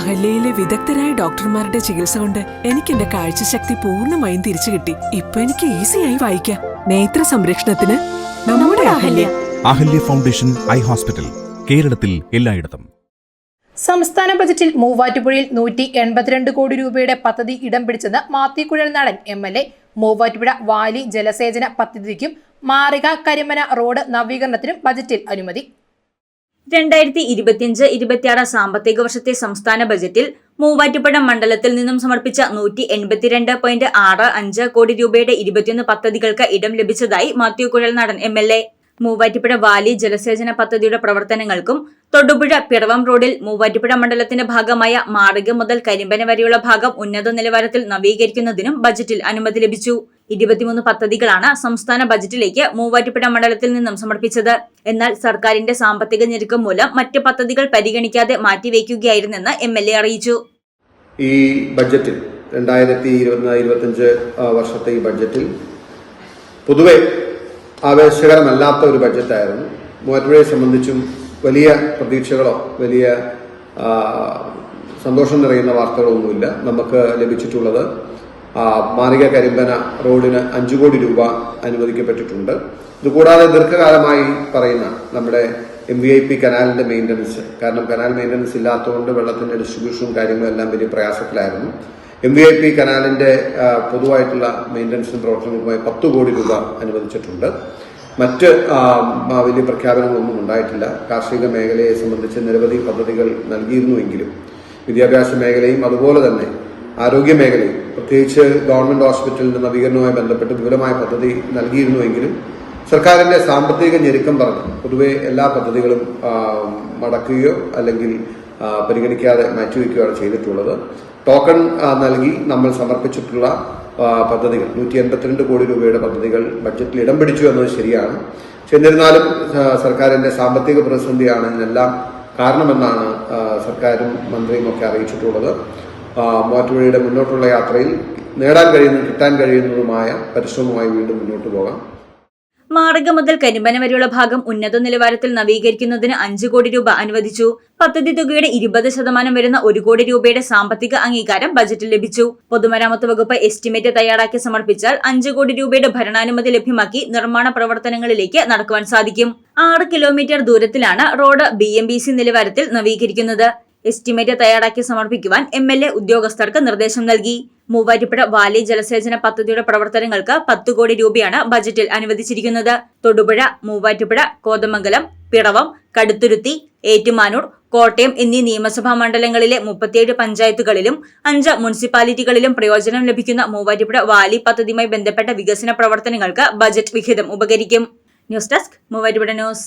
അഹല്യയിലെ വിദഗ്ധരായ ഡോക്ടർമാരുടെ ചികിത്സ കൊണ്ട് എനിക്ക് എന്റെ കാഴ്ചശക്തി പൂർണമായും തിരിച്ചു കിട്ടി. ഇപ്പൊ എനിക്ക് ഈസിയായി വായിക്കാം. നേത്ര സംരക്ഷണത്തിന് നമ്മുടെ Ahalya. Ahalya foundation eye hospital കേരളത്തിൽ എല്ലായിടത്തും. സംസ്ഥാന ബജറ്റിൽ മൂവാറ്റുപുഴയിൽ നൂറ്റി എൺപത്തിരണ്ട് കോടി രൂപയുടെ പദ്ധതി ഇടം പിടിച്ചെന്ന് മാത്തിക്കുഴൽ നടൻ M L A. Muvattupuzha valley ജലസേചന പദ്ധതിക്കും മാറിക കരിമന റോഡ് നവീകരണത്തിനും ബജറ്റിൽ അനുമതി. രണ്ടായിരത്തി ഇരുപത്തിയഞ്ച് ഇരുപത്തിയാറ് സാമ്പത്തിക വർഷത്തെ സംസ്ഥാന ബജറ്റിൽ മൂവാറ്റുപുഴ മണ്ഡലത്തിൽ നിന്നും സമർപ്പിച്ച നൂറ്റി എൺപത്തിരണ്ട് പോയിന്റ് ആറ് അഞ്ച് കോടി രൂപയുടെ ഇരുപത്തിയൊന്ന് പദ്ധതികൾക്ക് ഇടം ലഭിച്ചതായി Mathew Kuzhalnadan M L A. Muvattupuzha valley ജലസേചന പദ്ധതിയുടെ പ്രവർത്തനങ്ങൾക്കും തൊടുപുഴ പിറവം റോഡിൽ മൂവാറ്റുപുഴ മണ്ഡലത്തിന്റെ ഭാഗമായ മാറിക മുതൽ കരിമ്പന വരെയുള്ള ഭാഗം ഉന്നത നിലവാരത്തിൽ നവീകരിക്കുന്നതിനും ബജറ്റിൽ അനുമതി ലഭിച്ചു. ഇരുപത്തിമൂന്ന് പദ്ധതികളാണ് സംസ്ഥാന ബജറ്റിലേക്ക് മൂവാറ്റുപുഴ മണ്ഡലത്തിൽ നിന്നും സമർപ്പിച്ചത്. എന്നാൽ സർക്കാരിന്റെ സാമ്പത്തിക ഞെരുക്കം മൂലം മറ്റ് പദ്ധതികൾ പരിഗണിക്കാതെ മാറ്റിവെക്കുകയായിരുന്നെന്ന് എം എൽ എ അറിയിച്ചു. ഈ ബഡ്ജറ്റിൽ രണ്ടായിരത്തി ഇരുപത്തിനാല് ഇരുപത്തഞ്ച് വർഷത്തെ ഈ ബഡ്ജറ്റിൽ പൊതുവെ ആവേശകരമല്ലാത്ത ഒരു ബഡ്ജറ്റായിരുന്നു മൂവാറ്റുപുഴയെ സംബന്ധിച്ചും വലിയ പ്രതീക്ഷകളോ വലിയ സന്തോഷം നിറയുന്ന വാർത്തകളൊന്നുമില്ല നമുക്ക് ലഭിച്ചിട്ടുള്ളത്. ആ, മാറിക കരിമ്പന റോഡിന് അഞ്ചു കോടി രൂപ അനുവദിക്കപ്പെട്ടിട്ടുണ്ട്. ഇതുകൂടാതെ ദീർഘകാലമായി പറയുന്ന നമ്മുടെ എം വി ഐ പി കനാലിന്റെ മെയിന്റനൻസ് കാരണം കനാൽ മെയിന്റനൻസ് ഇല്ലാത്തതുകൊണ്ട് വെള്ളത്തിന്റെ ഡിസ്ട്രിബ്യൂഷനും കാര്യങ്ങളും എല്ലാം വലിയ പ്രയാസത്തിലായിരുന്നു. എം വി ഐ പി കനാലിന്റെ പൊതുവായിട്ടുള്ള മെയിന്റനൻസും പ്രവർത്തനങ്ങളുമായി പത്ത് കോടി രൂപ അനുവദിച്ചിട്ടുണ്ട്. മറ്റ് വലിയ പ്രഖ്യാപനങ്ങളൊന്നും ഉണ്ടായിട്ടില്ല. കാർഷിക മേഖലയെ സംബന്ധിച്ച് നിരവധി പദ്ധതികൾ നൽകിയിരുന്നുവെങ്കിലും വിദ്യാഭ്യാസ മേഖലയും അതുപോലെ തന്നെ ആരോഗ്യ മേഖലയും പ്രത്യേകിച്ച് ഗവൺമെന്റ് ഹോസ്പിറ്റലിന്റെ നവീകരണവുമായി ബന്ധപ്പെട്ട് വിപുലമായ പദ്ധതി നൽകിയിരുന്നുവെങ്കിലും സർക്കാരിന്റെ സാമ്പത്തിക ഞെരുക്കം പറഞ്ഞു പൊതുവെ എല്ലാ പദ്ധതികളും മടക്കുകയോ അല്ലെങ്കിൽ പരിഗണിക്കാതെ മാറ്റിവെക്കുകയാണ് ചെയ്തിട്ടുള്ളത്. ടോക്കൺ നൽകി നമ്മൾ സമർപ്പിച്ചിട്ടുള്ള പദ്ധതികൾ നൂറ്റി എൺപത്തിരണ്ട് കോടി രൂപയുടെ പദ്ധതികൾ ബഡ്ജറ്റിൽ ഇടം പിടിച്ചു എന്നത് ശരിയാണ്. പക്ഷെ എന്നിരുന്നാലും സർക്കാരിന്റെ സാമ്പത്തിക പ്രതിസന്ധിയാണ് ഇതിനെല്ലാം കാരണമെന്നാണ് സർക്കാരും മന്ത്രിയും ഒക്കെ അറിയിച്ചിട്ടുള്ളത്. മൂവാറ്റുപുഴയുടെ മുന്നോട്ടുള്ള യാത്രയിൽ നേടാൻ കഴിയുന്നതും കിട്ടാൻ കഴിയുന്നതുമായ പരിശ്രമവുമായി വീണ്ടും മുന്നോട്ട് പോകാം. മാർഗം മുതൽ കരിമ്പന വരെയുള്ള ഭാഗം ഉന്നത നിലവാരത്തിൽ നവീകരിക്കുന്നതിന് അഞ്ചു കോടി രൂപ അനുവദിച്ചു. പദ്ധതി തുകയുടെ ഇരുപത് ശതമാനം വരുന്ന ഒരു കോടി രൂപയുടെ സാമ്പത്തിക അംഗീകാരം ബജറ്റിൽ ലഭിച്ചു. പൊതുമരാമത്ത് വകുപ്പ് എസ്റ്റിമേറ്റ് തയ്യാറാക്കി സമർപ്പിച്ചാൽ അഞ്ചു കോടി രൂപയുടെ ഭരണാനുമതി ലഭ്യമാക്കി നിർമ്മാണ പ്രവർത്തനങ്ങളിലേക്ക് നടക്കുവാൻ സാധിക്കും. ആറ് കിലോമീറ്റർ ദൂരത്തിലാണ് റോഡ് ബി നിലവാരത്തിൽ നവീകരിക്കുന്നത്. എസ്റ്റിമേറ്റ് തയ്യാറാക്കി സമർപ്പിക്കുവാൻ എം എൽ എ ഉദ്യോഗസ്ഥർക്ക് നിർദ്ദേശം നൽകി. മൂവാറ്റുപുഴ വാലി ജലസേചന പദ്ധതിയുടെ പ്രവർത്തനങ്ങൾക്ക് പത്ത് കോടി രൂപയാണ് ബജറ്റിൽ അനുവദിച്ചിരിക്കുന്നത്. തൊടുപുഴ മൂവാറ്റുപുഴ കോതമംഗലം പിറവം കടുത്തുരുത്തി ഏറ്റുമാനൂർ കോട്ടയം എന്നീ നിയമസഭാ മണ്ഡലങ്ങളിലെ മുപ്പത്തിയേഴ് പഞ്ചായത്തുകളിലും അഞ്ച് മുനിസിപ്പാലിറ്റികളിലും പ്രയോജനം ലഭിക്കുന്ന മൂവാറ്റുപുഴ വാലി പദ്ധതിയുമായി ബന്ധപ്പെട്ട വികസന പ്രവർത്തനങ്ങൾക്ക് ബജറ്റ് വിഹിതം ഉപകരിക്കും. News desk Muvattupuzha news.